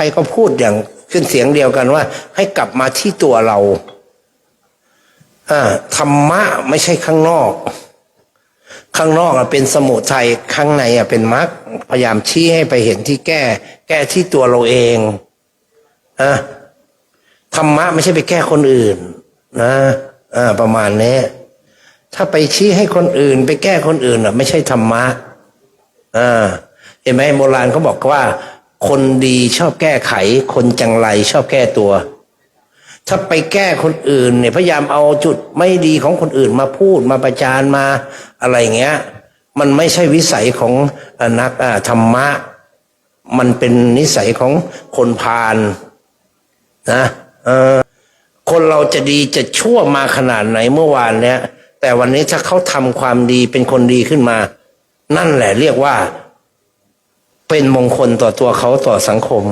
รก็พูดอย่างขึ้นเสียงเดียวกันว่า ให้กลับมาที่ตัวเราธรรมะไม่ใช่ข้างนอก ข้างนอกเป็นสมุทัยข้างในเป็นมรรคพยายามชี้ให้ไปเห็นที่แก้ แก้ที่ตัวเราเองอะธรรมะไม่ใช่ไปแก้คนอื่น นะอ่าประมาณนี้ถ้าไปชี้ให้คนอื่น ไปแก้คนอื่นอะ ไม่ใช่ธรรมะอ่าเห็นไหมโบราณเขาบอกว่า คนดีชอบแก้ไข คนจังไรชอบแก้ตัว ถ้าไปแก้คนอื่นเนี่ยพยายามเอาจุดไม่ดีของคนอื่นมาพูดมาประจานมาอะไรเงี้ย มันไม่ใช่วิสัยของนักธรรมะ มันเป็นนิสัยของคนพาลนะเออคนเราจะดีจะชั่วมาขนาดไหนเมื่อวานเนี้ยแต่วันนี้ถ้าเขาทำความดีเป็นคนดีขึ้นมา นั่นแหละเรียกว่า เป็นมงคลต่อตัวเขาต่อสังคม